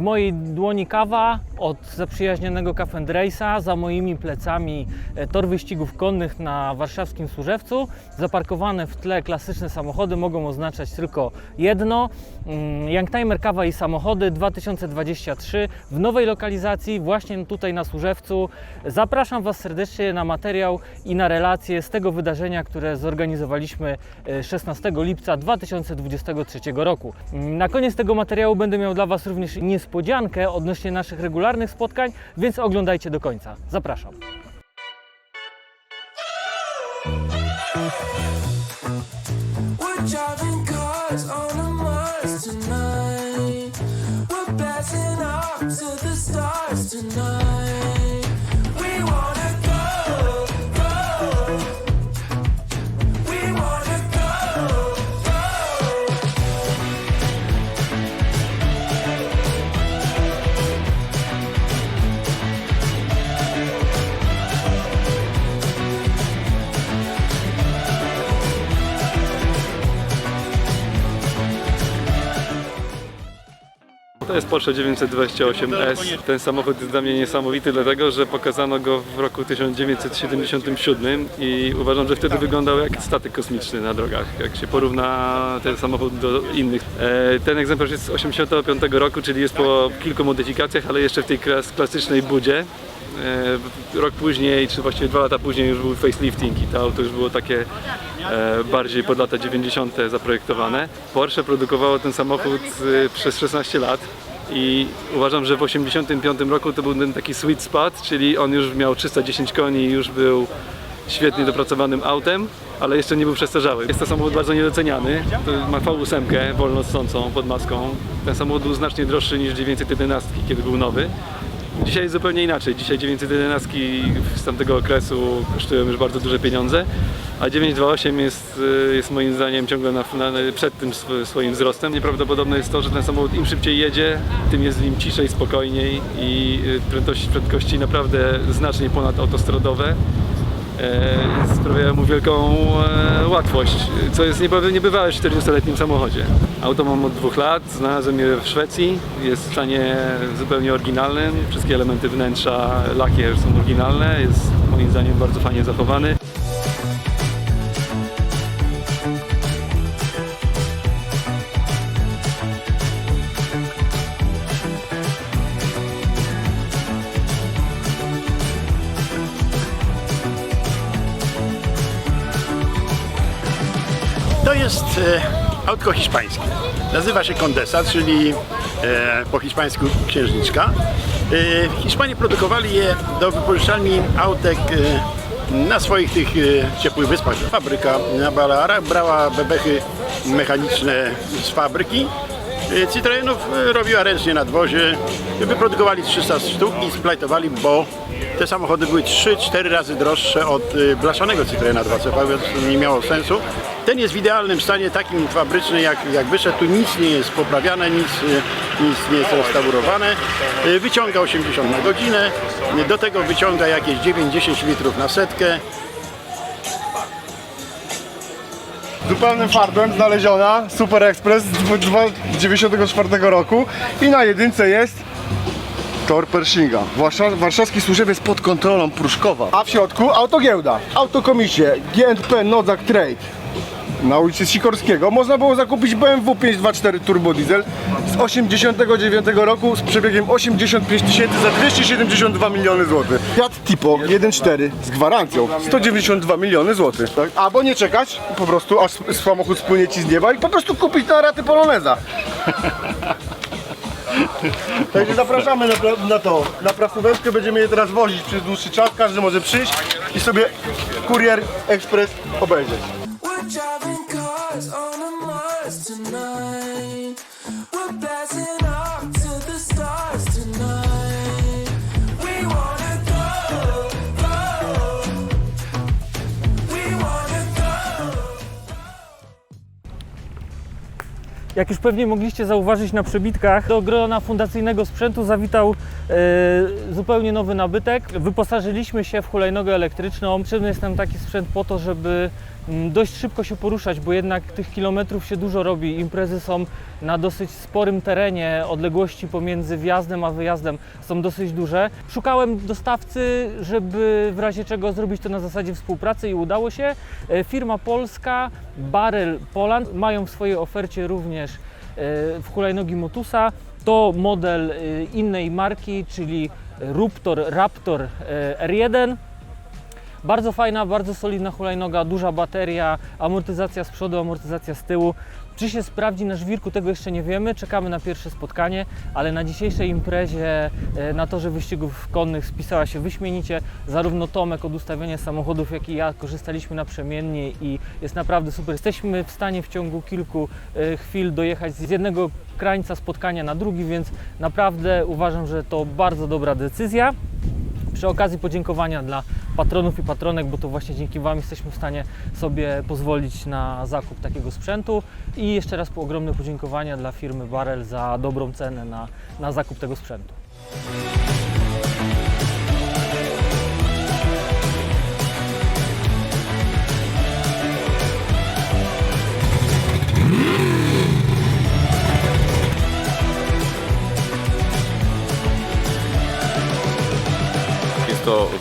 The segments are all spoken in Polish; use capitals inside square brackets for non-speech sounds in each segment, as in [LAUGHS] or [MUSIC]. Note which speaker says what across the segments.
Speaker 1: W mojej dłoni kawa od zaprzyjaźnionego Cafe and Race'a, za moimi plecami e, tor wyścigów konnych na warszawskim Służewcu. Zaparkowane w tle klasyczne samochody mogą oznaczać tylko jedno. Mm, Youngtimer Kawa i Samochody 2023 w nowej lokalizacji właśnie tutaj na Służewcu. Zapraszam Was serdecznie na materiał i na relacje z tego wydarzenia, które zorganizowaliśmy e, 16 lipca 2023 roku. Na koniec tego materiału będę miał dla Was również niespodziankę odnośnie naszych regularnych spotkań, więc oglądajcie do końca. Zapraszam.
Speaker 2: We're
Speaker 3: jest Porsche 928S. Ten samochód jest dla mnie niesamowity, dlatego że pokazano go w roku 1977 i uważam, że wtedy wyglądał jak statek kosmiczny na drogach, jak się porówna ten samochód do innych. E, Ten egzemplarz jest z 85 roku, czyli jest po kilku modyfikacjach, ale jeszcze w tej klas- klasycznej budzie. E, Rok później, czy właściwie dwa lata później już był facelifting i to auto już było takie e, bardziej pod lata 90. zaprojektowane. Porsche produkowało ten samochód przez 16 lat i uważam, że w 85 roku to był ten taki sweet spot, czyli on już miał 310 koni i już był świetnie dopracowanym autem, ale jeszcze nie był przestarzały. Jest to samochód bardzo niedoceniany. To ma V8 wolno pod maską. Ten samochód był znacznie droższy niż 911, kiedy był nowy. Dzisiaj zupełnie inaczej. Dzisiaj 911 z tamtego okresu kosztują już bardzo duże pieniądze, a 928 jest, y, jest moim zdaniem ciągle na, na, przed tym sw- swoim wzrostem. Nieprawdopodobne jest to, że ten samochód im szybciej jedzie, tym jest w nim ciszej, spokojniej i y, prędkości, prędkości naprawdę znacznie ponad autostradowe e, sprawiają mu wielką e, łatwość, co jest niebywałe w 40-letnim samochodzie. Auto mam od dwóch lat, znalazłem je w Szwecji, jest w stanie zupełnie oryginalnym, wszystkie elementy wnętrza, lakier są oryginalne, jest moim zdaniem bardzo fajnie zachowany.
Speaker 4: To jest e, autko hiszpańskie. Nazywa się Condesa, czyli e, po hiszpańsku księżniczka. E, Hiszpanie produkowali je do wypożyczalni autek e, na swoich tych e, ciepłych wyspach. Fabryka na Balearach brała bebechy mechaniczne z fabryki. E, Citroenów e, robiła ręcznie na dwozie. Wyprodukowali 300 sztuk i splajtowali, bo te samochody były 3-4 razy droższe od y, blaszanego Citroena 2CV, więc nie miało sensu. Ten jest w idealnym stanie, takim fabrycznym jak, jak wyszedł. Tu nic nie jest poprawiane, nic, y, nic nie jest restaurowane. Y, Wyciąga 80 na godzinę, do tego wyciąga jakieś 9-10 litrów na setkę.
Speaker 5: zupełnym farbem znaleziona Super Express z dwu- dwa- 94 roku i na jedynce jest tor Pershinga. Warsza- Warszawski służewiec pod kontrolą Pruszkowa. A w środku autogiełda, autokomisie, GNP Nodzak Trade. Na ulicy Sikorskiego można było zakupić BMW 524 Turbo Diesel z 89 roku z przebiegiem 85 tysięcy za 272 miliony złotych. Fiat Tipo 1.4 z gwarancją 192 miliony złotych. Tak? Albo nie czekać, po prostu aż samochód spłynie ci z nieba i po prostu kupić na raty Poloneza. [LAUGHS] [LAUGHS] Także zapraszamy na, na to, na prasóweczkę, będziemy je teraz wozić przez dłuższy czas, każdy może przyjść i sobie kurier, ekspres obejrzeć.
Speaker 1: Jak już pewnie mogliście zauważyć na przebitkach, do grona fundacyjnego sprzętu zawitał e, zupełnie nowy nabytek. Wyposażyliśmy się w hulajnogę elektryczną. Potrzebny jest nam taki sprzęt po to, żeby dość szybko się poruszać, bo jednak tych kilometrów się dużo robi. Imprezy są na dosyć sporym terenie, odległości pomiędzy wjazdem a wyjazdem są dosyć duże. Szukałem dostawcy, żeby w razie czego zrobić to na zasadzie współpracy i udało się. E, Firma polska Barrel Poland mają w swojej ofercie również e, w hulajnogi Motusa. To model e, innej marki, czyli Ruptor Raptor e, R1. Bardzo fajna, bardzo solidna hulajnoga, duża bateria, amortyzacja z przodu, amortyzacja z tyłu. Czy się sprawdzi na żwirku, tego jeszcze nie wiemy. Czekamy na pierwsze spotkanie, ale na dzisiejszej imprezie e, na torze wyścigów konnych spisała się wyśmienicie. Zarówno Tomek od ustawienia samochodów, jak i ja korzystaliśmy naprzemiennie i jest naprawdę super. Jesteśmy w stanie w ciągu kilku e, chwil dojechać z jednego krańca spotkania na drugi, więc naprawdę uważam, że to bardzo dobra decyzja. Przy okazji podziękowania dla patronów i patronek, bo to właśnie dzięki Wam jesteśmy w stanie sobie pozwolić na zakup takiego sprzętu. I jeszcze raz po ogromne podziękowania dla firmy Barrel za dobrą cenę na, na zakup tego sprzętu.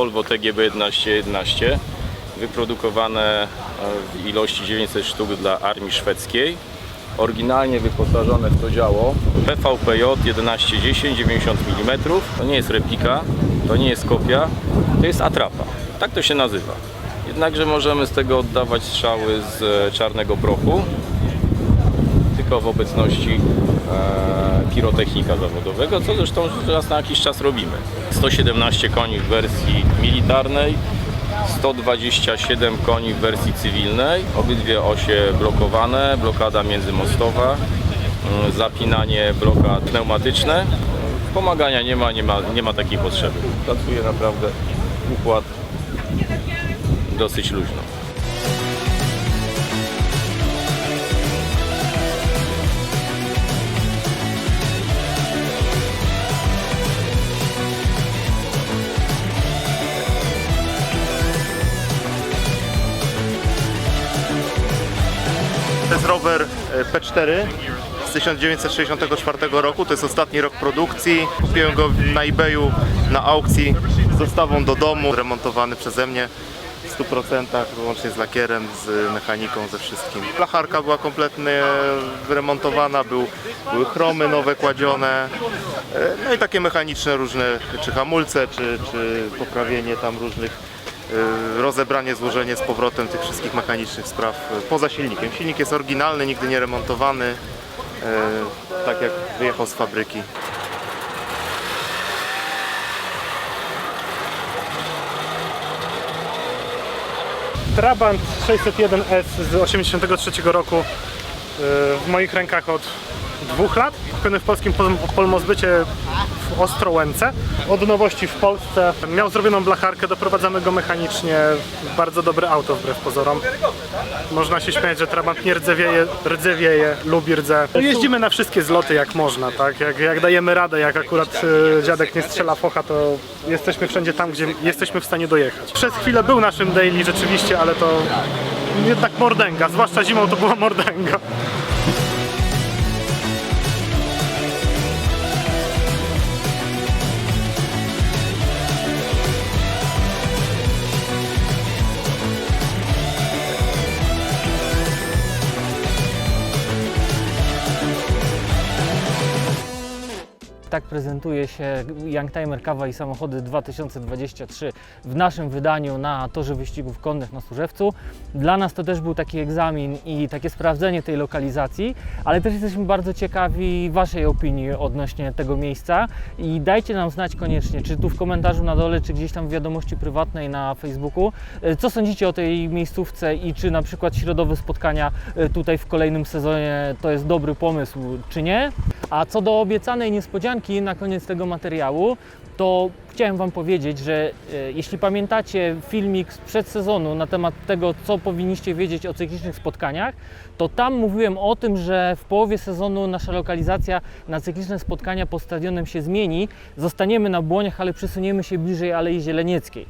Speaker 6: Volvo TGB 1111, wyprodukowane e, w ilości 900 sztuk dla armii szwedzkiej. Oryginalnie wyposażone w to działo PVPJ 1110 90 mm. To nie jest replika, to nie jest kopia, to jest atrapa. Tak to się nazywa. Jednakże możemy z tego oddawać strzały z e, czarnego prochu, tylko w obecności e, pirotechnika zawodowego, co zresztą raz na jakiś czas robimy. 117 koni w wersji militarnej, 127 koni w wersji cywilnej, obydwie osie blokowane, blokada międzymostowa, mm, zapinanie blokad pneumatyczne. Pomagania nie ma, nie ma, nie ma takiej potrzeby. Pracuje naprawdę układ dosyć luźno.
Speaker 7: To jest rower e, P4 z 1964 roku, to jest ostatni rok produkcji. Kupiłem go na eBayu na aukcji z dostawą do domu, remontowany przeze mnie w 100%, wyłącznie z lakierem, z mechaniką, ze wszystkim. Blacharka była kompletnie remontowana, był, były chromy nowe kładzione, e, no i takie mechaniczne różne, czy hamulce, czy, czy poprawienie tam różnych rozebranie, złożenie z powrotem tych wszystkich mechanicznych spraw y, poza silnikiem. Silnik jest oryginalny, nigdy nie remontowany, y, tak jak wyjechał z fabryki.
Speaker 8: Trabant 601S z 83 roku w moich rękach od dwóch lat. Kupiony w polskim pol- polmozbycie w Ostrołęce. Od nowości w Polsce. Miał zrobioną blacharkę, doprowadzamy go mechanicznie. Bardzo dobre auto wbrew pozorom. Można się śmiać, że Trabant nie rdzewieje, rdzewieje lubi rdze. Jeździmy na wszystkie zloty jak można, tak? Jak, jak dajemy radę, jak akurat yy, dziadek nie strzela focha, to jesteśmy wszędzie tam, gdzie jesteśmy w stanie dojechać. Przez chwilę był naszym daily rzeczywiście, ale to jednak mordęga, zwłaszcza zimą to była mordęga.
Speaker 1: Tak prezentuje się Youngtimer Kawa i Samochody 2023 w naszym wydaniu na torze wyścigów konnych na Służewcu. Dla nas to też był taki egzamin i takie sprawdzenie tej lokalizacji, ale też jesteśmy bardzo ciekawi Waszej opinii odnośnie tego miejsca i dajcie nam znać koniecznie, czy tu w komentarzu na dole, czy gdzieś tam w wiadomości prywatnej na Facebooku, e, co sądzicie o tej miejscówce i czy na przykład środowe spotkania e, tutaj w kolejnym sezonie to jest dobry pomysł, czy nie. A co do obiecanej niespodzianki na koniec tego materiału, to chciałem Wam powiedzieć, że e, jeśli pamiętacie filmik sprzed sezonu na temat tego, co powinniście wiedzieć o cyklicznych spotkaniach, to tam mówiłem o tym, że w połowie sezonu nasza lokalizacja na cykliczne spotkania pod stadionem się zmieni. Zostaniemy na Błoniach, ale przesuniemy się bliżej Alei Zielenieckiej.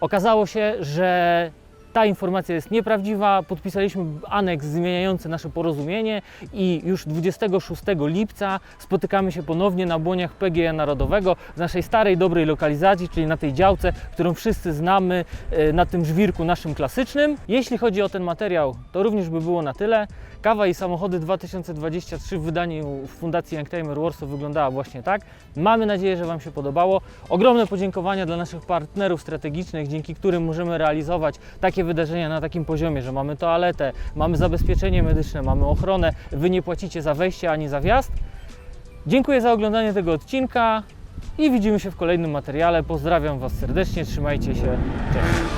Speaker 1: Okazało się, że Ta informacja jest nieprawdziwa. Podpisaliśmy aneks zmieniający nasze porozumienie i już 26 lipca spotykamy się ponownie na błoniach PGE Narodowego w naszej starej, dobrej lokalizacji, czyli na tej działce, którą wszyscy znamy, e, na tym żwirku naszym klasycznym. Jeśli chodzi o ten materiał, to również by było na tyle. Kawa i samochody 2023 w wydaniu Fundacji Youngtimer Warsaw wyglądała właśnie tak. Mamy nadzieję, że Wam się podobało. Ogromne podziękowania dla naszych partnerów strategicznych, dzięki którym możemy realizować takie wydarzenia na takim poziomie, że mamy toaletę, mamy zabezpieczenie medyczne, mamy ochronę. Wy nie płacicie za wejście ani za wjazd. Dziękuję za oglądanie tego odcinka i widzimy się w kolejnym materiale. Pozdrawiam Was serdecznie, trzymajcie się. Cześć.